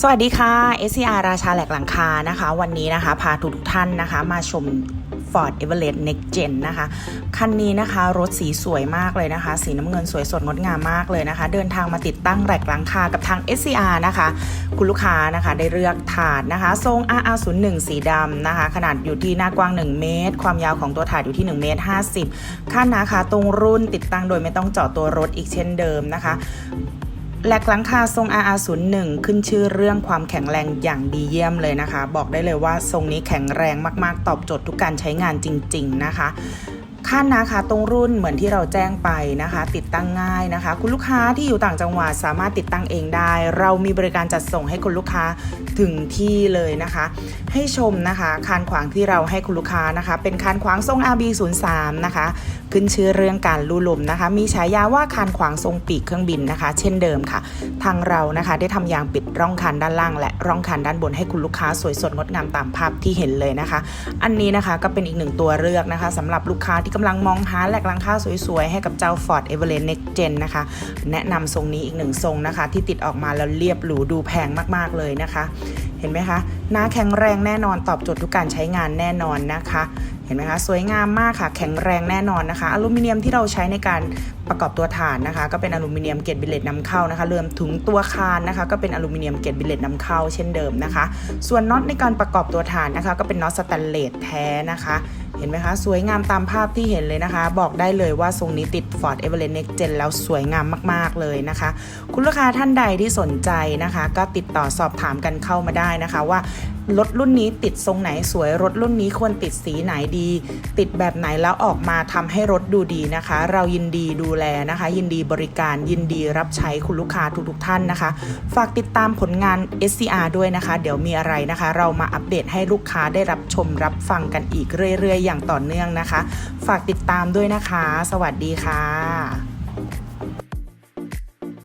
สวัสดีค่ะ SCR ราชาแหลกหลังคานะคะ วันนี้นะคะ พาทุกๆท่านนะคะ มาชม Ford Everest Next Gen นะคะ คันนี้นะคะรถสีสวยมากเลยนะคะ สีน้ำเงินสวยสดงดงามมากเลยนะคะ เดินทางมาติดตั้งแหลกหลังคากับทาง SCR นะคะ คุณลูกค้านะคะได้เลือกถาดนะคะ ทรง RR01 สีดำนะคะ ขนาดอยู่ที่หน้ากว้าง 1 เมตร ความยาวของตัวถาดอยู่ที่ 1 เมตร 50ค่านะคะตรงรุ่นติดตั้งโดยไม่ต้องเจาะตัวรถอีกเช่นเดิมนะคะ แหลกหลังคาทรงอาอาสูนหนึ่งขึ้นชื่อเรื่องความแข็งแรงอย่างดีเยี่ยมเลยนะคะ บอกได้เลยว่าทรงนี้แข็งแรงมากๆ ตอบโจทย์ทุกการใช้งานจริง ๆ นะคะ ค่านะคะตรงรุ่นเหมือนที่เราแจ้งไปนะคะ ติดตั้งง่ายนะคะ คุณลูกค้าที่อยู่ต่างจังหวัดสามารถติดตั้งเองได้ เรามีบริการจัดส่งให้คุณลูกค้าถึงที่เลยนะคะ ให้ชมนะคะคานขวางที่เราให้คุณลูกค้านะคะ เป็นคานขวางทรง RB03 นะคะ ขึ้นชื่อเรื่องการลู่ลมนะคะ มีฉายาว่าคานขวางทรงปีกเครื่องบินนะคะ เช่นเดิมค่ะ ทางเรานะคะได้ทำยางปิดร่องคานด้านล่าง และร่องคานด้านบนให้คุณลูกค้าสวยสดงดงามตามภาพที่เห็นเลยนะคะ อันนี้นะคะก็เป็นอีกหนึ่งตัวเลือกนะคะสำหรับลูกค้าที่กำลังมองหาแหลกลังคาสวยๆ ให้กับเจ้า Ford Everest Next Gen นะคะ แนะนำทรงนี้อีกหนึ่งทรงนะคะ ที่ติดออกมาแล้วเรียบหรูดูแพงมากๆเลยนะคะเห็นไหมคะ หน้าแข็งแรงแน่นอนตอบโจทย์ทุกการใช้งานแน่นอนนะคะ เห็นไหมคะ สวยงามมากค่ะ แข็งแรงแน่นอนนะคะ อลูมิเนียมที่เราใช้ในการประกอบตัวฐานนะคะ ก็เป็นอลูมิเนียมเกรดบิลเลตนำเข้านะคะเรวมถึงตัวคานนะคะ ก็เป็นอลูมิเนียมเกรดบิลเลตนำเข้าเช่นเดิมนะคะ ส่วนน็อตในการประกอบตัวฐานนะคะ ก็เป็นน็อตสแตนเลสแท้นะคะเห็นไหมคะ สวยงามตามภาพที่เห็นเลยนะคะ บอกได้เลยว่าทรงนี้ติด Ford Everest Next Gen แล้วสวยงามมาก ๆ เลยนะคะ คุณลูกค้าท่านใดที่สนใจนะคะ ก็ติดต่อสอบถามกันเข้ามาได้นะคะว่ารถรุ่นนี้ติดทรงไหนสวยรถรุ่นนี้ควรติดสีไหนดี ติดแบบไหนแล้วออกมาทำให้รถดูดีนะคะ เรายินดีดูแลนะคะ ยินดีบริการยินดีรับใช้คุณลูกค้าทุกๆท่านนะคะ ฝากติดตามผลงาน SCR ด้วยนะคะ เดี๋ยวมีอะไรนะคะ เรามาอัปเดตให้ลูกค้าได้รับชมรับฟังกันอีกเรื่อยๆ อย่างต่อเนื่องนะคะ ฝากติดตามด้วยนะคะ สวัสดีค่ะ